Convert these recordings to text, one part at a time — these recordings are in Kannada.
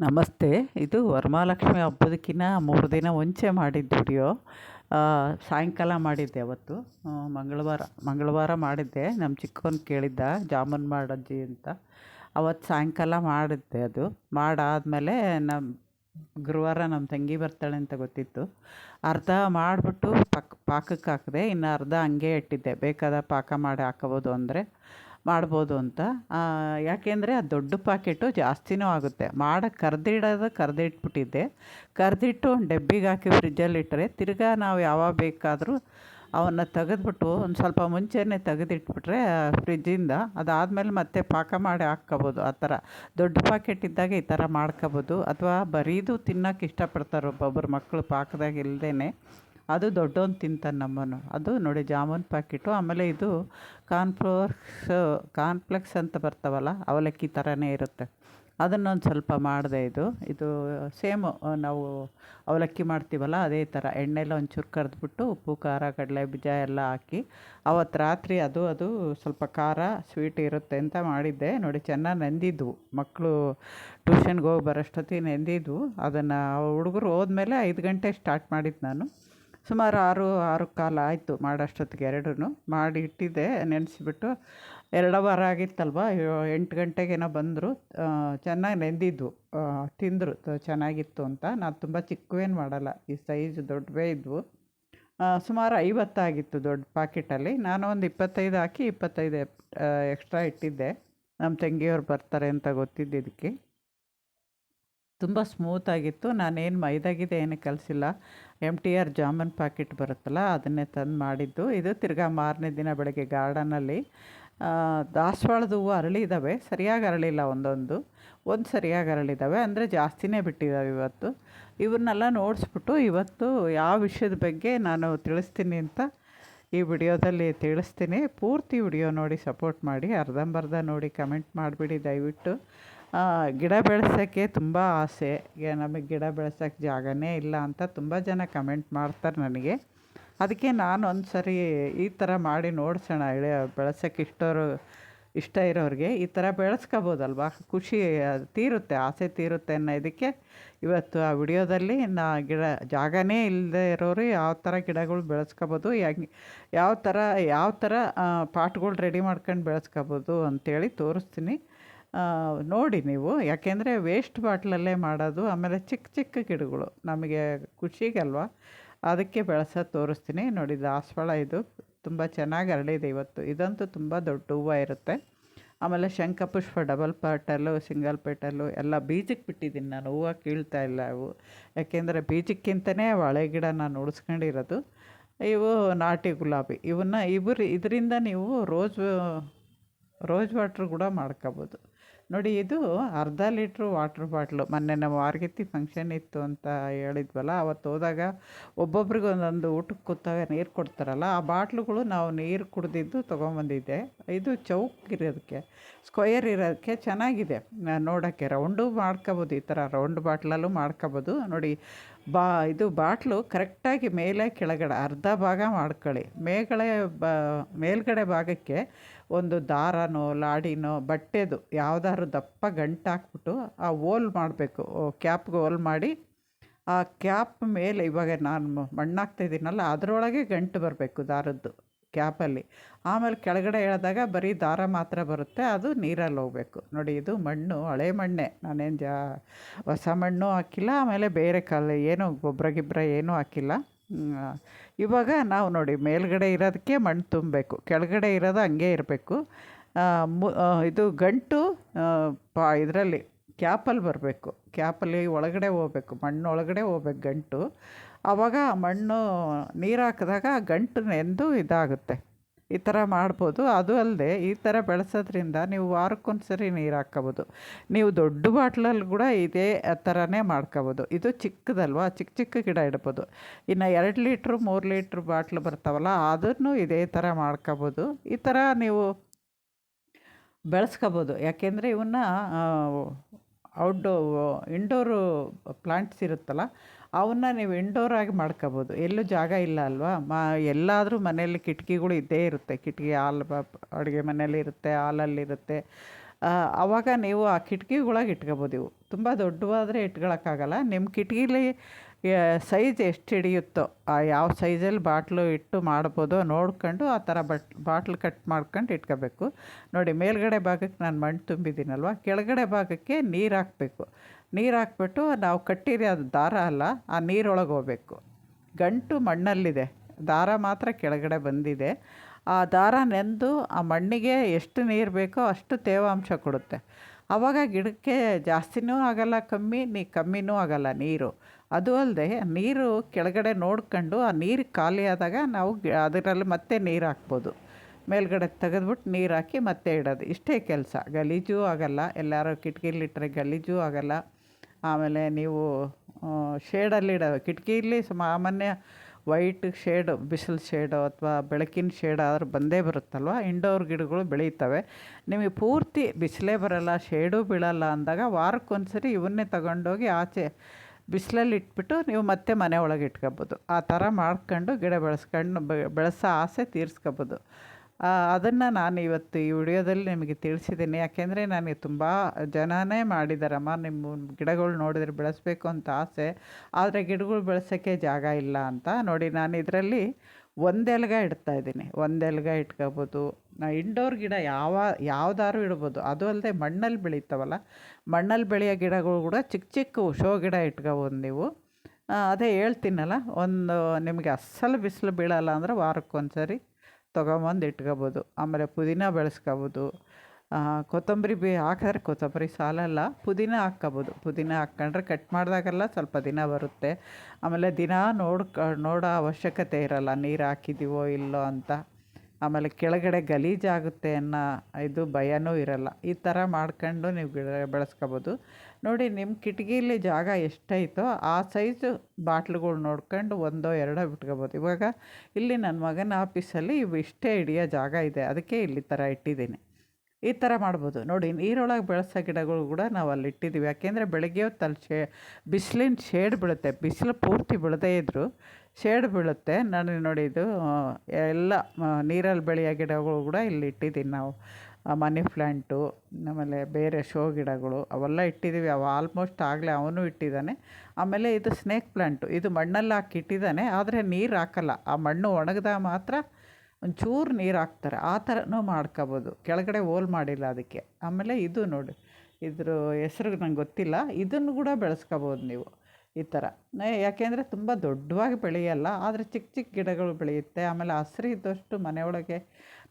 ನಮಸ್ತೆ. ಇದು ವರಮಹಾಲಕ್ಷ್ಮಿ ಹಬ್ಬದಕ್ಕಿಂತ ಮೂರು ದಿನ ಮುಂಚೆ ಮಾಡಿದ್ದು ವಿಡಿಯೋ. ಸಾಯಂಕಾಲ ಮಾಡಿದ್ದೆ ಅವತ್ತು. ಮಂಗಳವಾರ ಮಂಗಳವಾರ ಮಾಡಿದ್ದೆ. ನಮ್ಮ ಚಿಕ್ಕವನು ಕೇಳಿದ್ದ, ಜಾಮೂನ್ ಮಾಡಜ್ಜಿ ಅಂತ. ಅವತ್ತು ಸಾಯಂಕಾಲ ಮಾಡಿದ್ದೆ ಅದು. ಮಾಡಾದಮೇಲೆ ನಮ್ಮ ಗುರುವಾರ ನಮ್ಮ ತಂಗಿ ಬರ್ತಾಳೆ ಅಂತ ಗೊತ್ತಿತ್ತು. ಅರ್ಧ ಮಾಡಿಬಿಟ್ಟು ಪಕ್ ಪಾಕಕ್ಕೆ ಹಾಕಿದೆ, ಇನ್ನು ಅರ್ಧ ಹಂಗೆ ಇಟ್ಟಿದ್ದೆ. ಬೇಕಾದ ಪಾಕ ಮಾಡಿ ಹಾಕೋಬೋದು ಅಂದರೆ. ಮಾಡ್ಬೋದು ಅಂತ. ಆ, ಯಾಕೆಂದರೆ ಅದು ದೊಡ್ಡ ಪಾಕೆಟು ಜಾಸ್ತಿನೂ ಆಗುತ್ತೆ. ಮಾಡಕ್ಕೆ ಕರೆದಿಡೋದು ಕರೆದಿಟ್ಬಿಟ್ಟಿದ್ದೆ. ಕರೆದಿಟ್ಟು ಒಂದು ಡಬ್ಬಿಗೆ ಹಾಕಿ ಫ್ರಿಜ್ಜಲ್ಲಿ ಇಟ್ಟರೆ ತಿರ್ಗಾ ನಾವು ಯಾವಾಗ ಬೇಕಾದರೂ ಅವನ್ನ ತೆಗೆದ್ಬಿಟ್ಟು ಒಂದು ಸ್ವಲ್ಪ ಮುಂಚೆನೇ ತೆಗೆದಿಟ್ಬಿಟ್ರೆ ಫ್ರಿಜ್ಜಿಂದ ಅದಾದಮೇಲೆ ಮತ್ತೆ ಪಾಕ ಮಾಡಿ ಹಾಕ್ಕೋಬೋದು. ಆ ಥರ ದೊಡ್ಡ ಪಾಕೆಟ್ ಇದ್ದಾಗ ಈ ಥರ ಮಾಡ್ಕೋಬೋದು. ಅಥವಾ ಬರೀದು ತಿನ್ನೋಕೆ ಇಷ್ಟಪಡ್ತಾರೆ ಒಬ್ಬೊಬ್ಬರು ಮಕ್ಕಳು ಪಾಕದಾಗ ಇಲ್ಲದೇ ಅದು ದೊಡ್ಡವನು ತಿಂತಾನೆ ನಮ್ಮನು ಅದು ನೋಡಿ ಜಾಮೂನ್ ಪ್ಯಾಕೆಟು ಆಮೇಲೆ ಇದು ಕಾರ್ನ್ಫ್ಲೋರ್ಸ್ ಕಾರ್ನ್ಫ್ಲೆಕ್ಸ್ ಅಂತ ಬರ್ತಾವಲ್ಲ, ಅವಲಕ್ಕಿ ಥರನೇ ಇರುತ್ತೆ. ಅದನ್ನೊಂದು ಸ್ವಲ್ಪ ಮಾಡಿದೆ ಇದು. ಇದು ಸೇಮು ನಾವು ಅವಲಕ್ಕಿ ಮಾಡ್ತೀವಲ್ಲ, ಅದೇ ಥರ ಎಣ್ಣೆಲ್ಲ ಒಂಚೂರು ಕರೆದ್ಬಿಟ್ಟು ಉಪ್ಪು, ಖಾರ, ಕಡಲೆ ಬೀಜ ಎಲ್ಲ ಹಾಕಿ ಅವತ್ತು ರಾತ್ರಿ ಅದು ಅದು ಸ್ವಲ್ಪ ಖಾರ ಸ್ವೀಟ್ ಇರುತ್ತೆ ಅಂತ ಮಾಡಿದ್ದೆ. ನೋಡಿ ಚೆನ್ನಾಗಿ ನೆಂದಿದ್ವು. ಮಕ್ಕಳು ಟ್ಯೂಷನ್ಗೆ ಹೋಗಿ ಬರೋಷ್ಟೊತ್ತಿಗೆ ನೆಂದಿದ್ವು. ಅದನ್ನು ಹುಡುಗರು ಹೋದ್ಮೇಲೆ ಐದು ಗಂಟೆ ಸ್ಟಾರ್ಟ್ ಮಾಡಿದ್ದು ನಾನು. ಸುಮಾರು ಆರು ಆರು ಕಾಲ ಆಯಿತು ಮಾಡೋಷ್ಟೊತ್ತಿಗೆ ಎರಡೂ ಮಾಡಿ ಇಟ್ಟಿದ್ದೆ, ನೆನೆಸ್ಬಿಟ್ಟು ಎರಡು ವಾರ ಆಗಿತ್ತಲ್ವ ಎಂಟು ಗಂಟೆಗೇನೋ ಬಂದರು. ಚೆನ್ನಾಗಿ ನೆಂದಿದ್ವು ತಿಂದರು ಚೆನ್ನಾಗಿತ್ತು ಅಂತ. ನಾನು ತುಂಬ ಚಿಕ್ಕವೇನು ಮಾಡಲ್ಲ, ಈ ಸೈಜ್ ದೊಡ್ಡವೇ ಇದ್ವು. ಸುಮಾರು ಐವತ್ತಾಗಿತ್ತು ದೊಡ್ಡ ಪಾಕೆಟಲ್ಲಿ. ನಾನು ಒಂದು ಇಪ್ಪತ್ತೈದು ಹಾಕಿ ಇಪ್ಪತ್ತೈದು ಎಕ್ಸ್ಟ್ರಾ ಇಟ್ಟಿದ್ದೆ. ನಮ್ಮ ತಂಗಿಯವ್ರು ಬರ್ತಾರೆ ಅಂತ ಗೊತ್ತಿದ್ದಿದ್ದಕ್ಕೆ ತುಂಬ ಸ್ಮೂತಾಗಿತ್ತು ನಾನೇನು ಮೈದಾಗಿದೆ ಏನು ಕಲಿಸಿಲ್ಲ. M T R jamun packet ಬರುತ್ತಲ್ಲ, ಅದನ್ನೇ ತಂದು ಮಾಡಿದ್ದು. ಇದು ತಿರ್ಗಾ ಮಾರನೇ ದಿನ ಬೆಳಗ್ಗೆ ಗಾರ್ಡನಲ್ಲಿ ದಾಸವಾಳದ ಹೂವು ಅರಳಿದ್ದಾವೆ ಸರಿಯಾಗಿ ಅರಳಿಲ್ಲ ಒಂದೊಂದು. ಒಂದು ಸರಿಯಾಗಿ ಅರಳಿದ್ದಾವೆ ಅಂದರೆ ಜಾಸ್ತಿನೇ ಬಿಟ್ಟಿದ್ದಾವೆ ಇವತ್ತು. ಇವನ್ನೆಲ್ಲ ನೋಡಿಸ್ಬಿಟ್ಟು ಇವತ್ತು ಯಾವ ವಿಷಯದ ಬಗ್ಗೆ ನಾನು ತಿಳಿಸ್ತೀನಿ ಅಂತ ಈ ವಿಡಿಯೋದಲ್ಲಿ ತಿಳಿಸ್ತೀನಿ. ಪೂರ್ತಿ ವಿಡಿಯೋ ನೋಡಿ ಸಪೋರ್ಟ್ ಮಾಡಿ. ಅರ್ಧಂಬರ್ಧ ನೋಡಿ ಕಮೆಂಟ್ ಮಾಡಿಬಿಡಿ ದಯವಿಟ್ಟು. ಗಿಡ ಬೆಳೆಸೋಕ್ಕೆ ತುಂಬ ಆಸೆ. ನಮಗೆ ಗಿಡ ಬೆಳೆಸೋಕ್ಕೆ ಜಾಗನೇ ಇಲ್ಲ ಅಂತ ತುಂಬ ಜನ ಕಮೆಂಟ್ ಮಾಡ್ತಾರೆ ನನಗೆ. ಅದಕ್ಕೆ ನಾನು ಒಂದು ಸರಿ ಈ ಥರ ಮಾಡಿ ನೋಡ್ಸೋಣ, ಇಳೆ ಬೆಳೆಸೋಕ್ಕೆ ಇಷ್ಟೋರು, ಇಷ್ಟ ಇರೋರಿಗೆ ಈ ಥರ ಬೆಳೆಸ್ಕೋಬೋದಲ್ವಾ? ಖುಷಿ, ತೀರುತ್ತೆ, ಆಸೆ ತೀರುತ್ತೆ ಅನ್ನೋ ಇದಕ್ಕೆ ಇವತ್ತು ಆ ವಿಡಿಯೋದಲ್ಲಿ ನಾ ಗಿಡ ಜಾಗನೇ ಇಲ್ಲದೆ ಇರೋರು ಯಾವ ಥರ ಗಿಡಗಳು ಬೆಳೆಸ್ಕೋಬೋದು ಯಾವ ಥರ ಯಾವ ಥರ ಪಾಟ್ಗಳು ರೆಡಿ ಮಾಡ್ಕೊಂಡು ಬೆಳೆಸ್ಕೋಬೋದು ಅಂತೇಳಿ ತೋರಿಸ್ತೀನಿ. ನೋಡಿ ನೀವು, ಯಾಕೆಂದರೆ ವೇಸ್ಟ್ ಬಾಟ್ಲಲ್ಲೇ ಮಾಡೋದು, ಆಮೇಲೆ ಚಿಕ್ಕ ಚಿಕ್ಕ ಗಿಡಗಳು, ನಮಗೆ ಖುಷಿಗಲ್ವಾ ಅದಕ್ಕೆ ಬೆಳೆಸೋದು ತೋರಿಸ್ತೀನಿ. ನೋಡಿ ದಾಸವಾಳ ಇದು. ತುಂಬ ಚೆನ್ನಾಗಿ ಹರಡಿದೆ ಇವತ್ತು. ಇದಂತೂ ತುಂಬ ದೊಡ್ಡ ಹೂವು ಇರುತ್ತೆ. ಆಮೇಲೆ ಶಂಖಪುಷ್ಪ ಡಬಲ್ ಪೇಟಲ್ಲು ಸಿಂಗಲ್ ಪೇಟಲ್ಲು ಎಲ್ಲ ಬೀಜಕ್ಕೆ ಬಿಟ್ಟಿದ್ದೀನಿ ನಾನು. ಹೂವು ಕೀಳ್ತಾ ಇಲ್ಲ ಅವು. ಯಾಕೆಂದರೆ ಬೀಜಕ್ಕಿಂತನೇ ಬಾಳೆ ಗಿಡ ನಾನು ಉಳಿಸ್ಕೊಂಡಿರೋದು. ಇವು ನಾಟಿ ಗುಲಾಬಿ. ಇವನ್ನ ಇಬ್ಬರು ಇದರಿಂದ ನೀವು ರೋಜ್ ರೋಜ್ ವಾಟ್ರ್ ಕೂಡ ಮಾಡ್ಕೋಬೋದು. ನೋಡಿ, ಇದು ಅರ್ಧ ಲೀಟ್ರು ವಾಟ್ರ್ ಬಾಟ್ಲು. ಮೊನ್ನೆ ನಾವು ವಾರ್ಗಿತ್ತಿ ಫಂಕ್ಷನ್ ಇತ್ತು ಅಂತ ಹೇಳಿದ್ವಲ್ಲ, ಅವತ್ತು ಹೋದಾಗ ಒಬ್ಬೊಬ್ರಿಗೆ ಒಂದೊಂದು ಊಟಕ್ಕೆ ಕೂತಾಗ ನೀರು ಕೊಡ್ತಾರಲ್ಲ, ಆ ಬಾಟ್ಲುಗಳು ನಾವು ನೀರು ಕುಡಿದಿದ್ದು ತೊಗೊಂಬಂದಿದ್ದೆ. ಇದು ಚೌಕ್ ಇರೋದಕ್ಕೆ ಸ್ಕ್ವಯರ್ ಇರೋದಕ್ಕೆ ಚೆನ್ನಾಗಿದೆ. ನೋಡೋಕ್ಕೆ ರೌಂಡು ಮಾಡ್ಕೋಬೋದು, ಈ ಥರ ರೌಂಡ್ ಬಾಟ್ಲಲ್ಲೂ ಮಾಡ್ಕೋಬೋದು. ನೋಡಿ, ಬಾ, ಇದು ಬಾಟ್ಲು ಕರೆಕ್ಟಾಗಿ ಮೇಲೆ ಕೆಳಗಡೆ, ಅರ್ಧ ಭಾಗ ಮಾಡ್ಕೊಳ್ಳಿ. ಮೇಲ್ಗಡೆ ಬ, ಮೇಲ್ಗಡೆ ಭಾಗಕ್ಕೆ ಒಂದು ದಾರನೋ, ಲಾಡಿನೋ, ಬಟ್ಟೆದು ಯಾವ್ದಾದ್ರು ದಪ್ಪ ಗಂಟು ಹಾಕ್ಬಿಟ್ಟು ಆ ಓಲ್ ಮಾಡಬೇಕು. ಕ್ಯಾಪ್ಗೆ ಓಲ್ ಮಾಡಿ ಆ ಕ್ಯಾಪ್ ಮೇಲೆ ಇವಾಗ ನಾನು ಮಣ್ಣು ಹಾಕ್ತಾಯಿದ್ದೀನಲ್ಲ ಅದರೊಳಗೆ ಗಂಟು ಬರಬೇಕು ದಾರದ್ದು ಕ್ಯಾಪಲ್ಲಿ. ಆಮೇಲೆ ಕೆಳಗಡೆ ಎಳೆದಾಗ ಬರೀ ದಾರ ಮಾತ್ರ ಬರುತ್ತೆ, ಅದು ನೀರಲ್ಲಿ ಹೋಗಬೇಕು. ನೋಡಿ, ಇದು ಮಣ್ಣು, ಹಳೆ ಮಣ್ಣೆ. ನಾನೇನು ಜಾ, ಹೊಸ ಮಣ್ಣು ಹಾಕಿಲ್ಲ, ಆಮೇಲೆ ಬೇರೆ ಕಲ್, ಏನು ಗೊಬ್ಬರ ಗಿಬ್ಬರ ಏನೂ ಹಾಕಿಲ್ಲ. ಇವಾಗ ನಾವು ನೋಡಿ ಮೇಲ್ಗಡೆ ಇರೋದಕ್ಕೆ ಮಣ್ಣು ತುಂಬಬೇಕು, ಕೆಳಗಡೆ ಇರೋದು ಹಂಗೆ ಇರಬೇಕು. ಇದು ಗಂಟು ಪಾ, ಇದರಲ್ಲಿ ಕ್ಯಾಪಲ್ಲಿ ಬರಬೇಕು, ಕ್ಯಾಪಲ್ಲಿ ಒಳಗಡೆ ಹೋಗ್ಬೇಕು ಮಣ್ಣು ಒಳಗಡೆ ಹೋಗ್ಬೇಕು ಗಂಟು. ಆವಾಗ ಮಣ್ಣು ನೀರು ಹಾಕಿದಾಗ ಗಂಟು ನೆಂದು ಇದಾಗುತ್ತೆ. ಈ ಥರ ಮಾಡ್ಬೋದು. ಅದು ಅಲ್ಲದೆ ಈ ಥರ ಬೆಳೆಸೋದ್ರಿಂದ ನೀವು ವಾರಕ್ಕೊಂದು ಸರಿ ನೀರು ಹಾಕ್ಕೋಬೋದು. ನೀವು ದೊಡ್ಡ ಬಾಟ್ಲಲ್ಲಿ ಕೂಡ ಇದೇ ಥರನೇ ಮಾಡ್ಕೋಬೋದು. ಇದು ಚಿಕ್ಕದಲ್ವಾ? ಚಿಕ್ಕ ಚಿಕ್ಕ ಗಿಡ ಇಡ್ಬೋದು. ಇನ್ನು ಎರಡು ಲೀಟ್ರ್, ಮೂರು ಲೀಟ್ರ್ ಬಾಟ್ಲು ಬರ್ತಾವಲ್ಲ, ಅದನ್ನು ಇದೇ ಥರ ಮಾಡ್ಕೋಬೋದು. ಈ ಥರ ನೀವು ಬೆಳೆಸ್ಕೋಬೋದು. ಯಾಕೆಂದರೆ ಇವನ್ನ ಔಟ್ಡೋ ಇಂಡೋರು ಪ್ಲಾಂಟ್ಸ್ ಇರುತ್ತಲ್ಲ ಅವನ್ನ ನೀವು ಇಂಡೋರ್ ಆಗಿ ಮಾಡ್ಕೋಬೋದು. ಎಲ್ಲೂ ಜಾಗ ಇಲ್ಲ ಅಲ್ವಾ? ಮಾ, ಎಲ್ಲಾದರೂ ಮನೆಯಲ್ಲಿ ಕಿಟಕಿಗಳು ಇದ್ದೇ ಇರುತ್ತೆ. ಕಿಟಕಿ ಹಾಲ್ ಅಡುಗೆ ಮನೆಯಲ್ಲಿ ಇರುತ್ತೆ ಹಾಲಲ್ಲಿರುತ್ತೆ ಆವಾಗ ನೀವು ಆ ಕಿಟಕಿಗೊಳಗೆ ಇಟ್ಕೋಬೋದು ಇವು. ತುಂಬ ದೊಡ್ಡವಾದರೆ ಇಟ್ಕೊಳಕ್ಕಾಗಲ್ಲ. ನಿಮ್ಮ ಕಿಟಕಿಲಿ ಸೈಜ್ ಎಷ್ಟು ಹಿಡಿಯುತ್ತೋ, ಆ ಯಾವ ಸೈಜಲ್ಲಿ ಬಾಟ್ಲು ಇಟ್ಟು ಮಾಡ್ಬೋದು ನೋಡ್ಕೊಂಡು ಆ ಥರ ಬಟ್, ಬಾಟ್ಲು ಕಟ್ ಮಾಡ್ಕೊಂಡು ಇಟ್ಕೋಬೇಕು. ನೋಡಿ, ಮೇಲ್ಗಡೆ ಭಾಗಕ್ಕೆ ನಾನು ಮಣ್ಣು ತುಂಬಿದ್ದೀನಲ್ವ, ಕೆಳಗಡೆ ಭಾಗಕ್ಕೆ ನೀರು ಹಾಕಬೇಕು. ನೀರು ಹಾಕ್ಬಿಟ್ಟು ನಾವು ಕಟ್ಟಿರಿ ಅದು ದಾರ ಅಲ್ಲ, ಆ ನೀರೊಳಗೆ ಹೋಗ್ಬೇಕು. ಗಂಟು ಮಣ್ಣಲ್ಲಿದೆ, ದಾರ ಮಾತ್ರ ಕೆಳಗಡೆ ಬಂದಿದೆ. ಆ ದಾರ ನೆಂದು ಆ ಮಣ್ಣಿಗೆ ಎಷ್ಟು ನೀರು ಬೇಕೋ ಅಷ್ಟು ತೇವಾಂಶ ಕೊಡುತ್ತೆ. ಆವಾಗ ಗಿಡಕ್ಕೆ ಜಾಸ್ತಿನೂ ಆಗಲ್ಲ, ಕಮ್ಮಿ, ನೀ ಕಮ್ಮಿನೂ ಆಗಲ್ಲ ನೀರು. ಅದು ಅಲ್ಲದೆ ನೀರು ಕೆಳಗಡೆ ನೋಡ್ಕೊಂಡು ಆ ನೀರು ಖಾಲಿ ಆದಾಗ ನಾವು ಅದರಲ್ಲಿ ಮತ್ತೆ ನೀರು ಹಾಕ್ಬೋದು. ಮೇಲ್ಗಡೆ ತೆಗೆದ್ಬಿಟ್ಟು ನೀರು ಹಾಕಿ ಮತ್ತೆ ಇಡೋದು. ಇಷ್ಟೇ ಕೆಲಸ. ಗಲೀಜೂ ಆಗಲ್ಲ. ಎಲ್ಲರೂ ಕಿಟಕಿಲಿಟ್ಟರೆ ಗಲೀಜೂ ಆಗಲ್ಲ. ಆಮೇಲೆ ನೀವು ಶೇಡಲ್ಲಿಡೋ ಕಿಟಕಿಲಿ ಸಾಮಾನ್ಯ ವೈಟ್ ಶೇಡ್, ಬಿಸಿಲು ಶೇಡು ಅಥವಾ ಬೆಳಕಿನ ಶೇಡ್ ಆದ್ರೆ ಬಂದೇ ಬರುತ್ತಲ್ವ? ಇಂಡೋರ್ ಗಿಡಗಳು ಬೆಳೀತವೆ. ನಿಮಗೆ ಪೂರ್ತಿ ಬಿಸಿಲೇ ಬರಲ್ಲ, ಶೇಡೂ ಬೀಳಲ್ಲ ಅಂದಾಗ ವಾರಕ್ಕೊಂದ್ಸರಿ ಇವನ್ನೇ ತಗೊಂಡೋಗಿ ಆಚೆ ಬಿಸಿಲಲ್ಲಿ ಇಟ್ಬಿಟ್ಟು ನೀವು ಮತ್ತೆ ಮನೆ ಒಳಗೆ ಇಟ್ಕೊಬೋದು. ಆ ಥರ ಮಾಡ್ಕೊಂಡು ಗಿಡ ಬೆಳೆಸ್ಕೊಂಡು ಬೆಳೆಸೋ ಆಸೆ ತೀರಿಸ್ಕೊಬೋದು. ಅದನ್ನು ನಾನು ಇವತ್ತು ಈ ವಿಡಿಯೋದಲ್ಲಿ ನಿಮಗೆ ತಿಳಿಸಿದ್ದೀನಿ. ಯಾಕೆಂದರೆ ನನಗೆ ತುಂಬ ಜನನೇ ಮಾಡಿದಾರಮ್ಮ ನಿಮ್ಮ ಗಿಡಗಳು ನೋಡಿದ್ರೆ ಬೆಳೆಸಬೇಕು ಅಂತ ಆಸೆ. ಆದರೆ ಗಿಡಗಳು ಬೆಳೆಸೋಕ್ಕೆ ಜಾಗ ಇಲ್ಲ ಅಂತ ನೋಡಿ ನಾನು ಇದರಲ್ಲಿ ಒಂದೆಲ್ಗ ಇಡ್ತಾ ಇದ್ದೀನಿ. ಒಂದೆಲ್ಗ ಇಟ್ಕೋಬೋದು. ಇಂಡೋರ್ ಗಿಡ ಯಾವ ಯಾವ್ದಾದ್ರು ಇಡ್ಬೋದು. ಅದು ಅಲ್ಲದೆ ಮಣ್ಣಲ್ಲಿ ಬೆಳೀತಾವಲ್ಲ, ಮಣ್ಣಲ್ಲಿ ಬೆಳೆಯೋ ಗಿಡಗಳು ಕೂಡ ಚಿಕ್ಕ ಚಿಕ್ಕ ಶೋ ಗಿಡ ಇಟ್ಕೋಬೋದು ನೀವು. ಅದೇ ಹೇಳ್ತೀನಲ್ಲ, ಒಂದು ನಿಮಗೆ ಅಸ್ಸಲು ಬಿಸಿಲು ಬೀಳಲ್ಲ ಅಂದರೆ ವಾರಕ್ಕೊಂದ್ಸರಿ ತೊಗೊಂಬಂದು ಇಟ್ಕೋಬೋದು. ಆಮೇಲೆ ಪುದೀನ ಬೆಳೆಸ್ಕೋಬೋದು. ಕೊತ್ತಂಬರಿ ಬಿ ಹಾಕಿದ್ರೆ ಕೊತ್ತಂಬರಿ ಸಾಲಲ್ಲ, ಪುದೀನ ಹಾಕ್ಕೋಬೋದು. ಪುದೀನ ಹಾಕ್ಕೊಂಡ್ರೆ ಕಟ್ ಮಾಡಿದಾಗೆಲ್ಲ ಸ್ವಲ್ಪ ದಿನ ಬರುತ್ತೆ. ಆಮೇಲೆ ದಿನ ನೋಡ್ಕ, ನೋಡೋ ಅವಶ್ಯಕತೆ ಇರಲ್ಲ, ನೀರು ಹಾಕಿದ್ದೀವೋ ಇಲ್ಲೋ ಅಂತ. ಆಮೇಲೆ ಕೆಳಗಡೆ ಗಲೀಜಾಗುತ್ತೆ ಅನ್ನೋ ಇದು ಭಯನೂ ಇರಲ್ಲ. ಈ ಥರ ಮಾಡ್ಕೊಂಡು ನೀವು ಗಿಡ ಬೆಳೆಸ್ಕೋಬೋದು. ನೋಡಿ ನಿಮ್ಮ ಕಿಟಕಿಲಿ ಜಾಗ ಎಷ್ಟೈತೋ ಆ ಸೈಜು ಬಾಟ್ಲುಗಳು ನೋಡ್ಕೊಂಡು ಒಂದೋ ಎರಡೋ ಬಿಟ್ಕೋಬೋದು. ಇವಾಗ ಇಲ್ಲಿ ನನ್ನ ಮಗನ ಆಫೀಸಲ್ಲಿ ಇವು ಇಷ್ಟೇ ಹಿಡಿಯೋ ಜಾಗ ಇದೆ. ಅದಕ್ಕೆ ಇಲ್ಲಿ ಥರ ಇಟ್ಟಿದ್ದೀನಿ. ಈ ಥರ ಮಾಡ್ಬೋದು. ನೋಡಿ, ನೀರೊಳಗೆ ಬೆಳೆಸೋ ಗಿಡಗಳು ಕೂಡ ನಾವು ಅಲ್ಲಿ ಇಟ್ಟಿದ್ದೀವಿ ಯಾಕೆಂದರೆ ಬೆಳಗ್ಗೆ ಹೊತ್ತು ಅಲ್ಲಿ ಶೇ, ಬಿಸಿಲಿನ ಶೇಡ್ ಬೀಳುತ್ತೆ. ಬಿಸಿಲು ಪೂರ್ತಿ ಬೀಳದೇ ಇದ್ದರೂ ಶೇಡ್ ಬೀಳುತ್ತೆ. ನಾನು ನೋಡಿ ಇದು ಎಲ್ಲ ನೀರಲ್ಲಿ ಬೆಳೆಯೋ ಗಿಡಗಳು ಕೂಡ ಇಲ್ಲಿ ಇಟ್ಟಿದ್ದೀನಿ ನಾವು. ಮನಿ ಪ್ಲ್ಯಾಂಟು ಆಮೇಲೆ ಬೇರೆ ಶೋ ಗಿಡಗಳು ಅವೆಲ್ಲ ಇಟ್ಟಿದ್ದೀವಿ. ಅವು ಆಲ್ಮೋಸ್ಟ್ ಆಗಲೇ ಅವನು ಇಟ್ಟಿದ್ದಾನೆ. ಆಮೇಲೆ ಇದು ಸ್ನೇಕ್ ಪ್ಲ್ಯಾಂಟು ಇದು ಮಣ್ಣಲ್ಲಿ ಹಾಕಿ ಇಟ್ಟಿದ್ದಾನೆ. ಆದರೆ ನೀರು ಹಾಕಲ್ಲ. ಆ ಮಣ್ಣು ಒಣಗಿದಾಗ ಮಾತ್ರ ಒಂಚೂರು ನೀರು ಹಾಕ್ತಾರೆ. ಆ ಥರನೂ ಮಾಡ್ಕೋಬೋದು. ಕೆಳಗಡೆ ಹೋಲ್ ಮಾಡಿಲ್ಲ ಅದಕ್ಕೆ. ಆಮೇಲೆ ಇದು ನೋಡಿ, ಇದ್ರ ಹೆಸ್ರು ನಂಗೆ ಗೊತ್ತಿಲ್ಲ. ಇದನ್ನು ಕೂಡ ಬೆಳೆಸ್ಕೋಬೋದು ನೀವು. ಈ ಥರ. ಯಾಕೆಂದರೆ ತುಂಬ ದೊಡ್ಡವಾಗಿ ಬೆಳೆಯಲ್ಲ, ಆದರೆ ಚಿಕ್ಕ ಚಿಕ್ಕ ಗಿಡಗಳು ಬೆಳೆಯುತ್ತೆ, ಆಮೇಲೆ ಹಸ್ರು ಇದ್ದಷ್ಟು ಮನೆಯೊಳಗೆ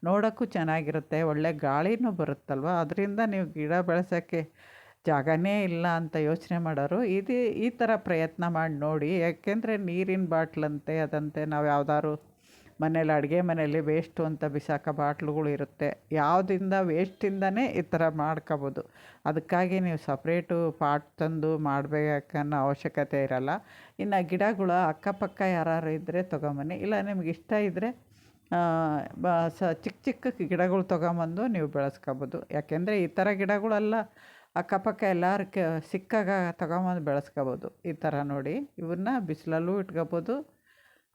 ನೋಡೋಕ್ಕೂ ಚೆನ್ನಾಗಿರುತ್ತೆ, ಒಳ್ಳೆ ಗಾಳಿನೂ ಬರುತ್ತಲ್ವ? ಅದರಿಂದ ನೀವು ಗಿಡ ಬೆಳೆಸೋಕ್ಕೆ ಜಾಗನೇ ಇಲ್ಲ ಅಂತ ಯೋಚನೆ ಮಾಡೋರು, ಇದು ಈ ಥರ ಪ್ರಯತ್ನ ಮಾಡಿ ನೋಡಿ. ಯಾಕೆಂದರೆ ನೀರಿನ ಬಾಟ್ಲಂತೆ, ಅದಂತೆ ನಾವು ಯಾವ್ದಾದ್ರು ಮನೇಲಿ ಅಡುಗೆ ಮನೆಯಲ್ಲಿ ವೇಸ್ಟು ಅಂತ ಬಿಸಾಕೋ ಬಾಟ್ಲುಗಳು ಇರುತ್ತೆ. ಯಾವುದಿಂದ ವೇಸ್ಟಿಂದನೇ ಈ ಥರ ಮಾಡ್ಕೋಬೋದು. ಅದಕ್ಕಾಗಿ ನೀವು ಸಪ್ರೇಟು ಪಾಟ್ ತಂದು ಮಾಡಬೇಕನ್ನೋ ಅವಶ್ಯಕತೆ ಇರಲ್ಲ. ಇನ್ನು ಗಿಡಗಳು ಅಕ್ಕಪಕ್ಕ ಯಾರು ಇದ್ದರೆ ತೊಗೊಂಬನ್ನಿ. ಇಲ್ಲ ನಿಮ್ಗೆ ಇಷ್ಟ ಇದ್ದರೆ ಬ, ಸ, ಚಿಕ್ಕ ಚಿಕ್ಕ ಗಿಡಗಳು ತೊಗೊಂಬಂದು ನೀವು ಬೆಳೆಸ್ಕೋಬೋದು. ಯಾಕೆಂದರೆ ಈ ಥರ ಗಿಡಗಳೆಲ್ಲ ಅಕ್ಕಪಕ್ಕ ಎಲ್ಲರ ಸಿಕ್ಕಾಗ ತೊಗೊಂಬಂದು ಬೆಳೆಸ್ಕೋಬೋದು. ಈ ಥರ ನೋಡಿ. ಇವನ್ನ ಬಿಸಿಲಲ್ಲೂ ಇಟ್ಕೋಬೋದು.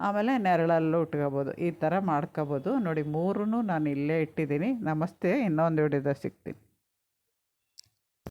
ಆಮೇಲೆ ನೆರಳಲ್ಲೂ ಉಟ್ಕೋಬೋದು. ಈ ಥರ ಮಾಡ್ಕೋಬೋದು. ನೋಡಿ ಮೂರೂ ನಾನು ಇಲ್ಲೇ ಇಟ್ಟಿದ್ದೀನಿ. ನಮಸ್ತೆ. ಇನ್ನೊಂದು ವಿಡಿಯೋದಾಗ ಸಿಗ್ತೀನಿ.